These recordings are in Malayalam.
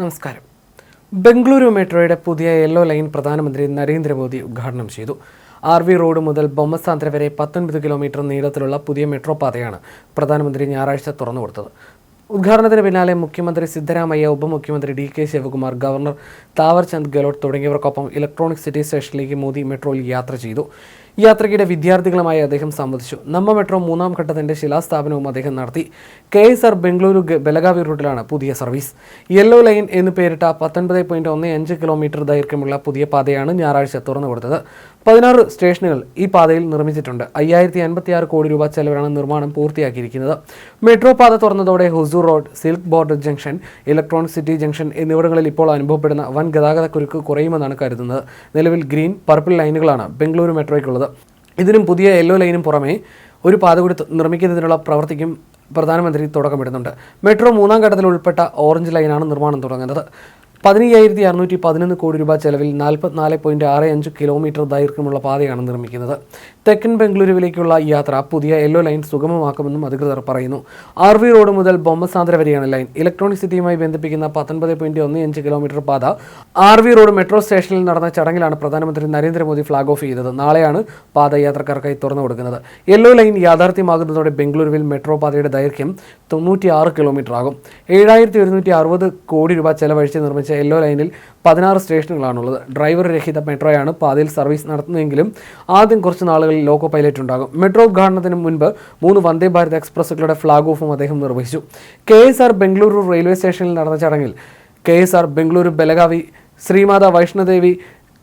നമസ്കാരം. ബംഗളൂരു മെട്രോയുടെ പുതിയ യെല്ലോ ലൈൻ പ്രധാനമന്ത്രി നരേന്ദ്രമോദി ഉദ്ഘാടനം ചെയ്തു. ആർ വി റോഡ് മുതൽ ബൊമ്മസാന്ദ്ര വരെ പത്തൊൻപത് കിലോമീറ്റർ നീളത്തിലുള്ള പുതിയ മെട്രോ പാതയാണ് പ്രധാനമന്ത്രി ഞായറാഴ്ച തുറന്നു കൊടുത്തത്. ഉദ്ഘാടനത്തിന് പിന്നാലെ മുഖ്യമന്ത്രി സിദ്ധരാമയ്യ ഉപമുഖ്യമന്ത്രി D K Shivakumar governor Thaawarchand Gehlot തുടങ്ങിയവർക്കൊപ്പം electronic city സ്റ്റേഷനിലേക്ക് മോദി മെട്രോയിൽ യാത്ര ചെയ്തു. യാത്രയ്ക്കിടെ വിദ്യാർത്ഥികളുമായി അദ്ദേഹം സംവദിച്ചു. നമ്മ മെട്രോ മൂന്നാം ഘട്ടത്തിന്റെ ശിലാസ്ഥാപനവും അദ്ദേഹം നടത്തി. K S R Bengaluru Belagavi റൂട്ടിലാണ് പുതിയ സർവീസ്. യെല്ലോ ലൈൻ എന്ന് പേരിട്ട പത്തൊൻപത് പോയിന്റ് ഒന്ന് അഞ്ച് കിലോമീറ്റർ ദൈർഘ്യമുള്ള പുതിയ പാതയാണ് ഞായറാഴ്ച തുറന്നു കൊടുത്തത് പതിനാറ് സ്റ്റേഷനുകൾ ഈ പാതയിൽ നിർമ്മിച്ചിട്ടുണ്ട്. അയ്യായിരത്തി അൻപത്തി ആറ് കോടി രൂപ ചെലവിലാണ് നിർമ്മാണം പൂർത്തിയാക്കിയിരിക്കുന്നത്. മെട്രോ പാത തുറന്നതോടെ Hosur road silk board junction electronic city junction എന്നിവിടങ്ങളിൽ ഇപ്പോൾ അനുഭവപ്പെടുന്ന വൻ ഗതാഗത കുരുക്ക് കുറയുമെന്നാണ് കരുതുന്നത്. നിലവിൽ ഗ്രീൻ പർപ്പിൾ ലൈനുകളാണ് ബംഗളൂരു മെട്രോയ്ക്കുള്ളത്. ഇതിനും പുതിയ യെല്ലോ ലൈനും പുറമേ ഒരു പാത കൂടി നിർമ്മിക്കുന്നതിനുള്ള പ്രവൃത്തിക്കും പ്രധാനമന്ത്രി തുടക്കമിടുന്നുണ്ട്. മെട്രോ മൂന്നാം ഘട്ടത്തിൽ ഉൾപ്പെട്ട ഓറഞ്ച് ലൈനാണ് നിർമ്മാണം തുടങ്ങുന്നത്. പതിനയ്യായിരത്തി അറുന്നൂറ്റി പതിനൊന്ന് കോടി രൂപ ചെലവിൽ നാൽപ്പത്തിനാല് പോയിന്റ് ആറ് അഞ്ച് കിലോമീറ്റർ ദൈർഘ്യമുള്ള പാതയാണ് നിർമ്മിക്കുന്നത്. തെക്കൻ ബംഗളൂരുവിലേക്കുള്ള യാത്ര പുതിയ യെല്ലോ ലൈൻ സുഗമമാക്കുമെന്നും അധികൃതർ പറയുന്നു. ആർ വി റോഡ് മുതൽ ബൊമ്മസാന്ദ്ര വരെയാണ് ലൈൻ. ഇലക്ട്രോണിക് സിറ്റിയുമായി ബന്ധിപ്പിക്കുന്ന പത്തൊൻപത് പോയിന്റ് ഒന്ന് അഞ്ച് കിലോമീറ്റർ പാത ആർ വി റോഡ് മെട്രോ സ്റ്റേഷനിൽ നടന്ന ചടങ്ങിലാണ് പ്രധാനമന്ത്രി നരേന്ദ്രമോദി ഫ്ളാഗ് ഓഫ് ചെയ്തത്. നാളെയാണ് പാത യാത്രക്കാർക്കായി തുറന്നു കൊടുക്കുന്നത്. യെല്ലോ ലൈൻ യാഥാർത്ഥ്യമാകുന്നതോടെ ബംഗളൂരുവിൽ മെട്രോ പാതയുടെ ദൈർഘ്യം തൊണ്ണൂറ്റി ആറ് കിലോമീറ്റർ ആകും ഏഴായിരത്തി ഒരുന്നൂറ്റി അറുപത് കോടി രൂപ ചെലവഴിച്ച് നിർമ്മിച്ച യെല്ലോ ലൈനിൽ പതിനാറ് സ്റ്റേഷനുകളാണുള്ളത്. ഡ്രൈവർ രഹിത മെട്രോയാണ് പാതയിൽ സർവീസ് നടത്തുന്നതെങ്കിലും ആദ്യം കുറച്ച് നാളുകളിൽ ലോക്കോ പൈലറ്റ് ഉണ്ടാകും. മെട്രോ ഉദ്ഘാടനത്തിന് മുൻപ് മൂന്ന് വന്ദേ ഭാരത് എക്സ്പ്രസുകളുടെ ഫ്ളാഗ് ഓഫും അദ്ദേഹം നിർവഹിച്ചു. K S R Bengaluru railway സ്റ്റേഷനിൽ നടന്ന ചടങ്ങിൽ K S R Bengaluru Belagavi Shri Mata Vaishno Devi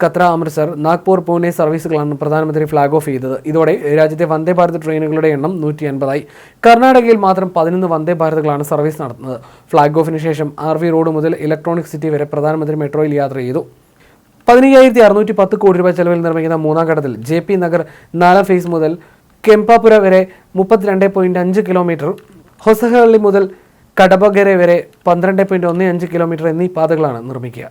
Katra Amritsar Nagpur Pune സർവീസുകളാണ് പ്രധാനമന്ത്രി ഫ്ളാഗ് ഓഫ് ചെയ്തത്. ഇതോടെ രാജ്യത്തെ വന്ദേ ഭാരത് ട്രെയിനുകളുടെ എണ്ണം നൂറ്റി അൻപതായി കർണാടകയിൽ മാത്രം പതിനൊന്ന് വന്ദേ ഭാരതുകളാണ് സർവീസ് നടത്തുന്നത്. ഫ്ളാഗ് ഓഫിന് ശേഷം ആർ വി റോഡ് മുതൽ ഇലക്ട്രോണിക് സിറ്റി വരെ പ്രധാനമന്ത്രി മെട്രോയിൽ യാത്ര ചെയ്തു. പതിനയ്യായിരത്തി അറുന്നൂറ്റി പത്ത് കോടി രൂപ ചെലവിൽ നിർമ്മിക്കുന്ന മൂന്നാം ഘട്ടത്തിൽ ജെ പി നഗർ നാലാം ഫേസ് മുതൽ കെമ്പാപുര വരെ മുപ്പത്തിരണ്ട് പോയിന്റ് അഞ്ച് കിലോമീറ്റർ ഹൊസഹള്ളി മുതൽ കടബഗരെ വരെ പന്ത്രണ്ട് പോയിന്റ് ഒന്ന് അഞ്ച് കിലോമീറ്റർ എന്നീ പാതകളാണ് നിർമ്മിക്കുക.